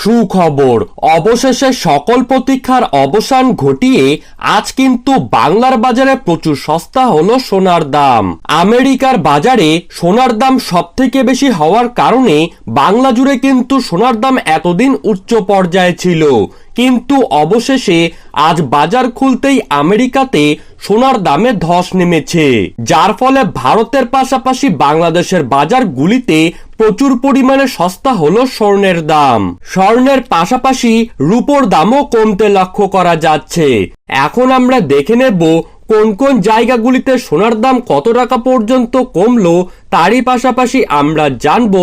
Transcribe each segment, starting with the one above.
সুখবর। অবশেষে সকল প্রতীক্ষার অবসান ঘটিয়ে আজ কিন্তু বাংলার বাজারে প্রচুর সস্তা হলো সোনার দাম। আমেরিকার বাজারে সোনার দাম সব থেকে বেশি হওয়ার কারণে বাংলা জুড়ে কিন্তু সোনার দাম এতদিন উচ্চ পর্যায়ে ছিল। কিন্তু অবশেষে আজ বাজার খুলতেই আমেরিকাতে সোনার দামে ধস নেমেছে, যার ফলে ভারতের পাশাপাশি বাংলাদেশের বাজারগুলিতে প্রচুর পরিমাণে সস্তা হলো স্বর্ণের দাম। স্বর্ণের পাশাপাশি রূপোর দামও কমতে লক্ষ্য করা যাচ্ছে। এখন আমরা দেখে নেব কোন কোন জায়গাগুলিতে সোনার দাম কত টাকা পর্যন্ত কমলো, তারই পাশাপাশি আমরা জানব,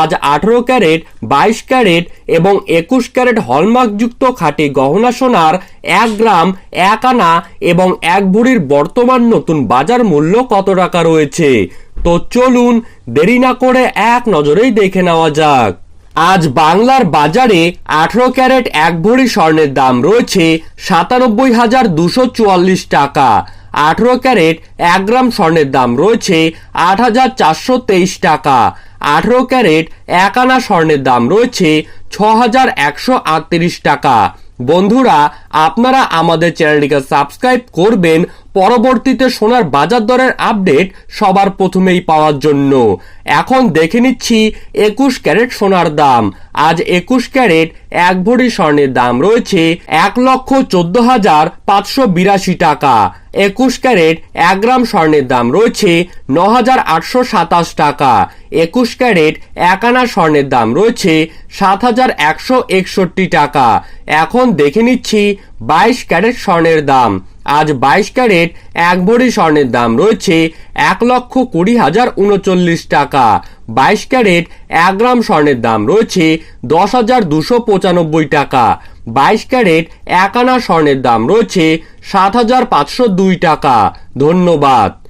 আজ আঠারো ক্যারেট, বাইশ ক্যারেট এবং একুশ ক্যারেট হলমার্কযুক্ত খাঁটি গহনা সোনার এক গ্রাম, এক আনা এবং এক ভরির বর্তমান নতুন বাজার মূল্য কত টাকা রয়েছে? তো চলুন দেরি না করে এক নজরেই দেখে নেওয়া যাক। আজ বাংলার বাজারে আঠারো ক্যারেট এক ভরি স্বর্ণের দাম রয়েছে সাতানব্বই হাজার দুশো চুয়াল্লিশ টাকা। আঠারো ক্যারেট এক গ্রাম স্বর্ণের দাম রয়েছে আট হাজার চারশো তেইশ টাকা। আঠারো ক্যারেট এক আনা স্বর্ণের দাম রয়েছে ছ হাজার একশো আটত্রিশ টাকা। বন্ধুরা, আপনারা আমাদের চ্যানেলটিকে সাবস্ক্রাইব করবেন পরবর্তীতে সোনার বাজার দরের আপডেট সবার প্রথমেই পাওয়ার জন্য। এখন দেখে নিচ্ছি একুশ ক্যারেট সোনার দাম। আজ একুশ ক্যারেট এক ভরি স্বর্ণের দাম রয়েছে এক লক্ষ চোদ্দ হাজার পাঁচশো বিরাশি টাকা। একুশ ক্যারেট এক গ্রাম স্বর্ণের দাম রয়েছে ন হাজার আটশো সাতাশ টাকা। একুশ ক্যারেট এক আনা স্বর্ণের দাম রয়েছে সাত হাজার একশো একষট্টি টাকা। এখন দেখে নিচ্ছি বাইশ ক্যারেট স্বর্ণের দাম। আজ বাইশ ক্যারেট এক ভরি স্বর্ণের দাম রয়েছে এক লক্ষ কুড়ি হাজার উনচল্লিশ টাকা। বাইশ ক্যারেট এক গ্রাম স্বর্ণের দাম রয়েছে দশ হাজার দুশো পঁচানব্বই টাকা। বাইশ ক্যারেট এক আনা স্বর্ণের দাম রয়েছে সাত হাজার পাঁচশো দুই টাকা। ধন্যবাদ।